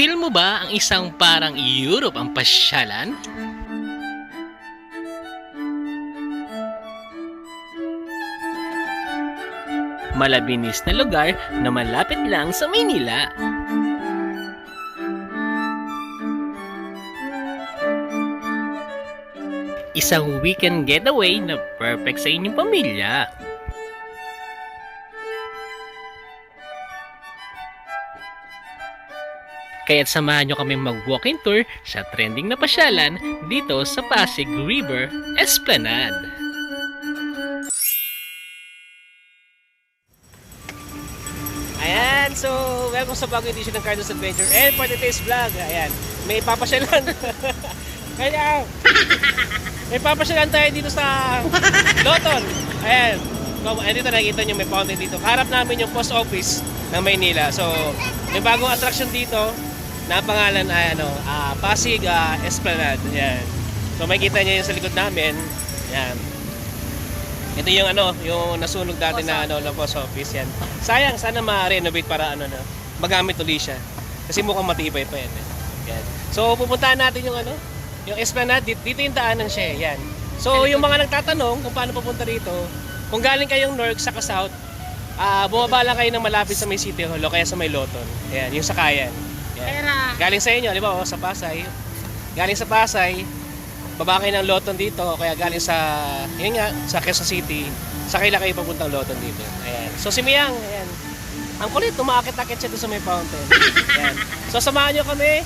Feel mo ba ang isang parang Europe ang pasyalan? Malabinis na lugar na malapit lang sa Maynila. Isang weekend getaway na perfect sa inyong pamilya. Kaya't samahan nyo kami mag-walking tour sa trending na pasyalan dito sa Pasig River Esplanade. Ayan, so welcome sa bagong edition ng Carlos Adventure and for today's vlog. Ayan, may papasyalan. Kaya, may papasyalan tayo dito sa Loton. Ayan, ayan dito nakikita nyo may fountain dito. Harap namin yung post office ng Maynila. So, may bagong attraction dito na pangalan ay ano, ah, Pasig ah, Esplanade. Ayan. So makikita niyo yung sa likod namin. Ayan. Ito yung ano, yung nasunog dati na ano, na post office yan. Sayang sana ma-renovate para ano na, magamit ulit siya. Kasi mukhang matibay pa yan. Eh. Yan. So pupuntahan natin yung ano, yung Esplanade dito, dito yung daanan siya, eh. yan. So yung mga nagtatanong kung paano papunta rito, kung galing kayong North sa South, ah bumaba lang kayo ng malapit sa may City Hall o kaya sa may Loton. Ayan, yung sakayan. Yan. Galing sa inyo, di ba, oh, sa Pasay. Galing sa Pasay, baba kayo ng Loton dito, kaya galing sa, yun nga, sa Quezon City, sakay lang kayo papuntang Loton dito. Ayan. So si Miyang, ayan. Ang kulit, umaakit-akit siya doon sa may fountain. Ayan. So samahan nyo kami.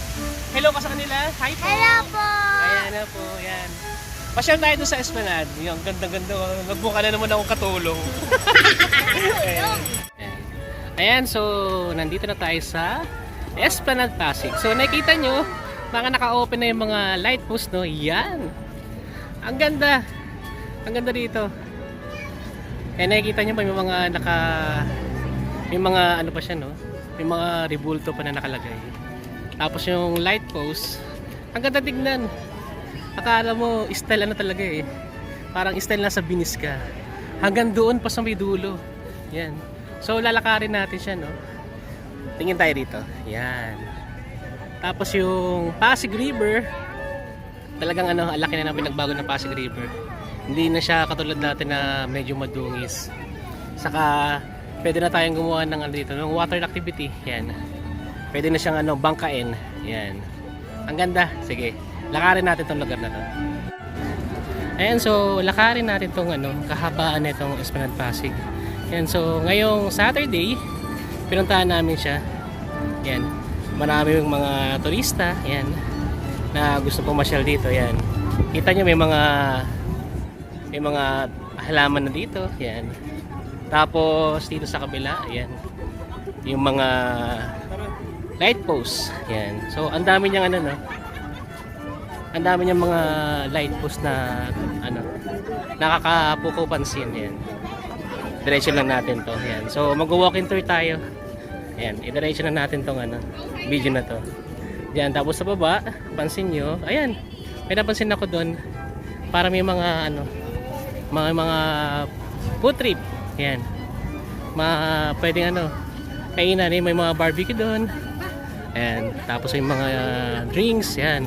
Hello ka sa kanila. Hi po. Hello po! Ayan na po, ayan. Pasyal tayo doon sa Esplanade. Yung ganda-ganda. Nagbuka na naman akong katulong. ayan. ayan, so nandito na tayo sa Esplanade Pasig. So nakita nyo, mga naka-open na yung mga light post, no? Yan. Ang ganda. Ang ganda dito. Kaya nakikita nyo pa may mga naka... May mga ano pa siya, no? May mga rebulto pa na nakalagay. Tapos yung light post, ang ganda tignan. Akala mo, style ano talaga eh. Parang style na sa binis ka. Hanggang doon pa sa may dulo. Yan. So lalakarin natin siya, no? Tingin tayo dito. Yan. Tapos yung Pasig River, talagang ano, ang laki na ng pinagbago ng Pasig River. Hindi na siya katulad natin na medyo madungis. Saka pwede na tayong gumawa ng ano dito, ng water activity. Yan. Pwede na siyang ano, bangkain. Yan. Ang ganda. Sige. Lakarin natin tong lugar na to. Ayan, so lakarin natin tong ano, kahabaan nitong Esplanade Pasig. Yan, so ngayong Saturday, pinuntahan namin siya. Yan. Marami yung mga turista, yan, na gusto pumasyal dito, yan. Kita nyo may mga may mga halaman na dito, yan. Tapos dito sa kabila, yan. Yung mga light post, yan. So ang dami niyang ano no. Ang dami niyang mga light post na ano nakakapuko pansin yan. Diretso lang natin to. Yan. So mag-walking tour tayo. Ayan, i-diretso na natin tong ano, video na to. Yan, tapos sa baba, pansin nyo, ayan, may napansin ako doon, para may mga ano, mga mga food trip. Yan. Ma, pwedeng ano, kainan, eh, may mga barbecue doon. Ayan, tapos may mga uh, drinks, yan.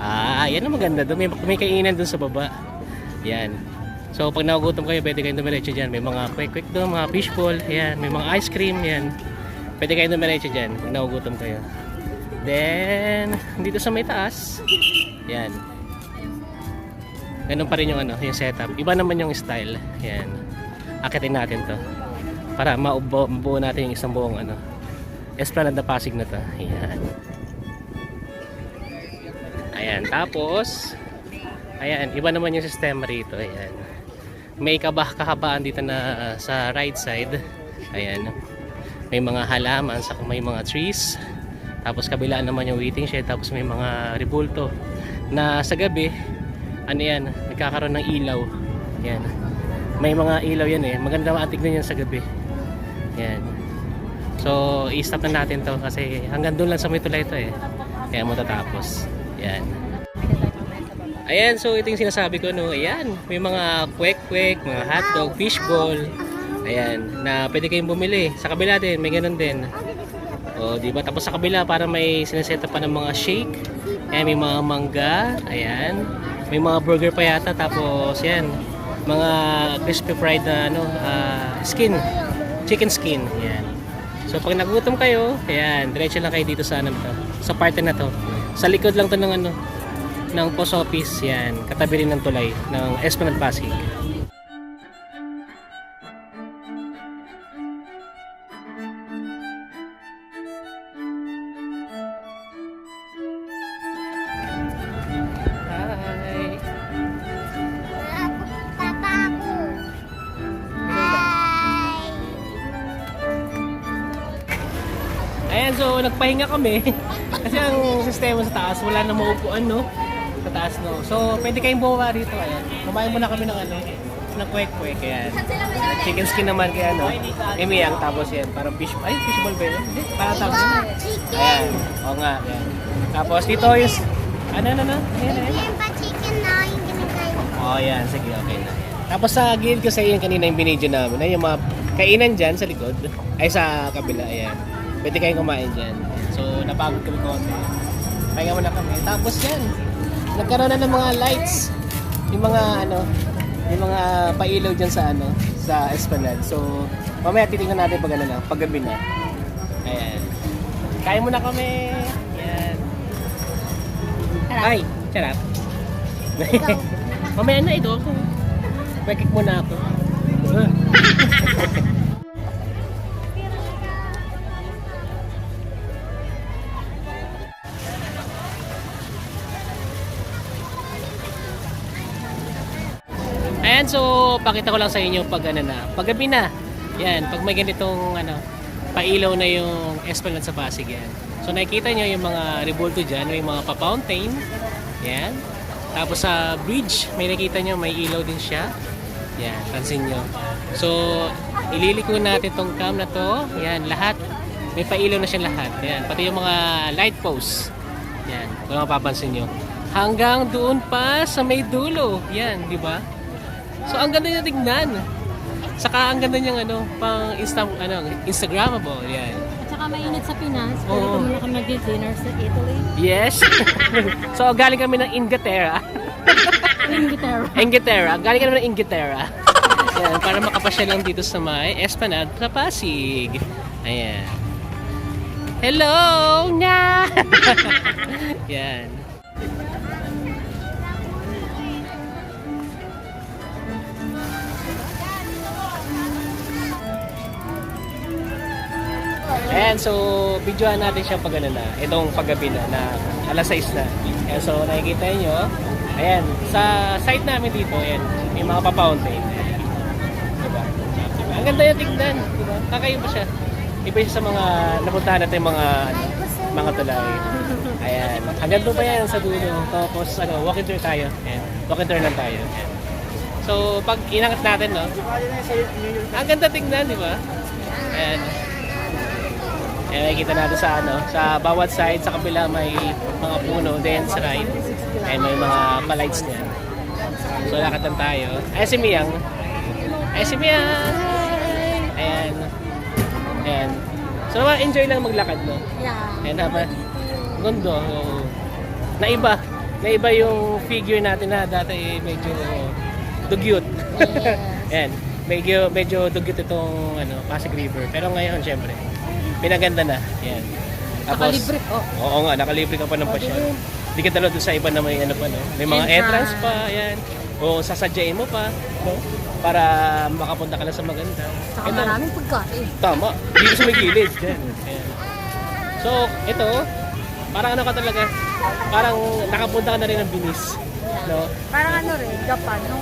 Ah, yan ang maganda doon. May, may kainan doon sa baba. Yan. So, pag nagugutom kayo, pwede kayong dumiretso dyan. May mga quick-quick doon, mga fishball, yan. May mga ice cream, yan. Pwede kayong dumiretso dyan pag nagugutom kayo. Then, dito sa may taas, yan. Ganun pa rin yung ano, yung setup. Iba naman yung style. Yan. Akitin natin to. Para maubo, mabuo natin yung isang buong ano, Esplanade na Pasig na to. Ayan. Ayan. Tapos, ayan. Iba naman yung sistema rito. Ayan. May kabah kahabaan dito na uh, sa right side. Ayan. May mga halaman, sa may mga trees. Tapos kabila naman yung waiting shed. Tapos may mga rebulto na sa gabi, ano yan, nagkakaroon ng ilaw. Yan. May mga ilaw yan eh. Maganda matignan yan sa gabi. Yan. So, i-stop na natin to kasi hanggang doon lang sa may tulay to eh. Kaya mo tatapos. Yan. Ayan, so ito yung sinasabi ko no. Ayan, may mga kwek-kwek, mga hotdog, fishball. Ayan, na pwede kayong bumili. Sa kabila din, may ganun din. O, di ba? Tapos sa kabila, para may sineseta pa ng mga shake. Ayan, may mga mangga. Ayan. May mga burger pa yata. Tapos, yan. Mga crispy fried na ano, ah, skin. Chicken skin. Ayan. So, pag nagutom kayo, ayan, diretso lang kayo dito sa ano. Sa parte na to. Sa likod lang to ng ano, ng post office. Yan. Katabi rin ng tulay ng Esplanade Pasig. Ayan, so nagpahinga kami. Kasi ang sistema sa taas, wala na maupuan, no? Sa taas, no? So, pwede kayong bumaba rito, ayan. Kumain muna kami ng ano, ng kwek-kwek, ayan. Chicken skin naman, kaya ano, imiyang, tapos yan, parang fish, ay, fishball ba yun? Hindi, parang yun. Chicken. Ayan, oo nga, ayan. Tapos dito is, ano, ano, ano? Ayan, ayan. Chicken na yung ginagawa. Oh, yan. Sige, okay na. Tapos sa gilid ko sa iyo kanina yung binidyo namin. Ay, yung mga kainan dyan sa likod. Ay, sa kabila. Ayan. Pwede kayong kumain dyan. So, napagod kami konti. Pahinga muna kami. Tapos yan. Nagkaroon na ng mga lights. Yung mga ano, yung mga pailaw dyan sa ano, sa Esplanade. So, mamaya titingnan natin pag ano na, pag gabi na. Ayan. Kain muna kami. Ayan. Ay, charap. Mamaya na ito ako. May kick muna ako. Ayan, so pakita ko lang sa inyo pag ano na, pag gabi na. Yan, pag may ganitong ano, pailaw na yung Esplanade sa Pasig yan. So nakikita nyo yung mga rebulto dyan, may mga pa-fountain. Yan. Tapos sa bridge, may nakita nyo, may ilaw din siya. Yan, pansin nyo. So, ililiko natin tong cam na to. Yan, lahat. May pailaw na siya lahat. Yan, pati yung mga light posts. Yan, kung mapapansin nyo. Hanggang doon pa sa may dulo. Yan, di ba? So, ang ganda niya tignan. Saka ang ganda niyang ano, pang Insta, ano, Instagrammable. Yan. At saka mainit sa Pinas. Pwede Oo. ko muna kami mag-dinner sa Italy. Yes. so, galing kami ng Inglaterra. Inglaterra. Inglaterra. Galing kami ng Inglaterra. Ayan, para makapasyal lang dito sa may Esplanade sa Pasig. Ayan. Hello! Na! Yan. Ayan, so videoan natin siya pag ano na, itong paggabi na, na alas 6 na. Ayan, so nakikita nyo, ayan, sa site namin dito, ayan, may mga pa-fountain. Ayan. Diba? Ang ganda yung tignan, diba? Kakaiba siya. Iba siya sa mga napuntahan natin mga mga tulay. Ayan. Hanggang doon pa yan sa dulo. Tapos ano, walking tour tayo. Ayan. Walking tour lang tayo. Ayan. So, pag inangat natin, no? Ang ganda tignan, di ba? Ayan. Ayan, nakikita natin sa ano, sa bawat side, sa kabila may mga puno, then sa right, ay may mga palights niyan. So, lakad lang tayo. Ay, si Miyang. Ay, si Miyang! Ayan. Ayan. So, enjoy lang maglakad, no? Yeah. Ayan, haba. Gundo. Naiba. Naiba yung figure natin na dati medyo dugyot. Yes. Ayan. Medyo, medyo dugyot itong ano, Pasig River. Pero ngayon, syempre, pinaganda na. Ayan. Nakalibre ko. Oo nga, nakalibre ka pa ng pasyal. Hindi ka dalawa doon sa iba na may ano pa, no? May mga Entrance. entrance pa, ayan. O sasadyain mo pa, no? Para makapunta ka na sa maganda. Saka Ito, maraming pagkain. Tama. Dito sa may gilid. Yan. So, ito, parang ano ka talaga, parang nakapunta ka na rin ng binis. No? Parang ano rin, Japan. No?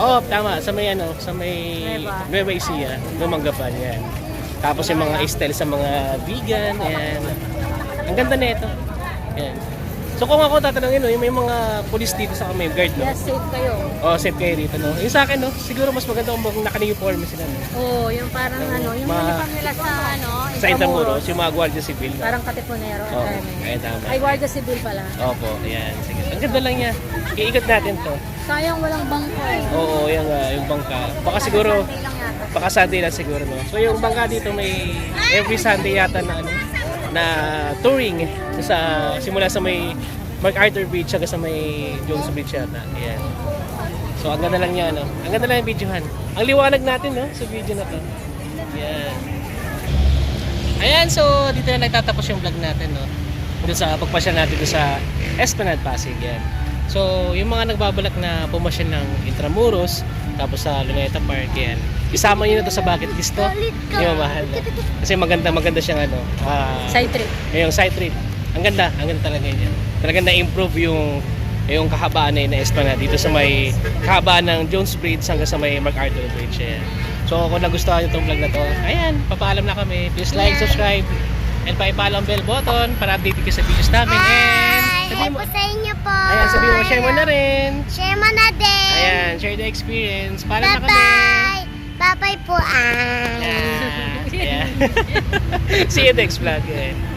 Oo, oh, tama. Sa may ano, sa may Nueva. Nueva Ecija, Lumanggapan, yan. Tapos yung mga style sa mga vegan, yan. Ang ganda na ito. So kung ako tatanungin, no, yung may mga police dito sa may guard, no? Yes, safe kayo. Oh, safe kayo dito, no? Yung sa akin, no? Siguro mas maganda kung naka-uniform sila, no? Oo, yung parang ano, yung Ma- uniform nila sa ano, Sa Intramuros, yung mga guardia civil. no? Parang katipunero. Oo, Oh, ayun tama. Ay, Guardia Civil pala. Opo, ayan. Sige. Ang ganda lang niya. Iikot natin to. Sayang walang bangko eh. Oo, yung, ah, yung bangka. Baka siguro, baka Sunday lang siguro, no? So yung bangka dito may every Sunday yata na ano, na touring sa simula sa may MacArthur Bridge hanggang sa may Jones Bridge yata. Ayan. So ang ganda lang niya, no? Ang ganda lang yung videohan. Ang liwanag natin, no? Sa video na to. Ayan. Ayan, so dito na nagtatapos yung vlog natin, no? Doon sa pagpasya natin doon sa Esplanade Pasig, yan. So, yung mga nagbabalak na pumasya ng Intramuros, tapos sa Luneta Park, yan. Isama nyo na to sa bucket list to. Yung mahal na. Kasi maganda, maganda siyang ano, ah, Side trip. yung side trip. Ang ganda, ang ganda talaga niya. Talaga na-improve yung yung kahabaan na Esplanade dito sa may kahabaan ng Jones Bridge hanggang sa may MacArthur Bridge. Ayan. So kung nagustuhan niyo itong vlog na to, ayan, papaalam na kami. Please like, subscribe, and pa-follow ang bell button para update kayo sa videos namin. And Hi! sabihin mo, sa inyo po. ayan, sabihin mo, share mo na rin. Share mo na din. Ayan, share the experience. Paalam na kami. Bye-bye. Po, ay. Yeah. yeah. See you next vlog. Eh.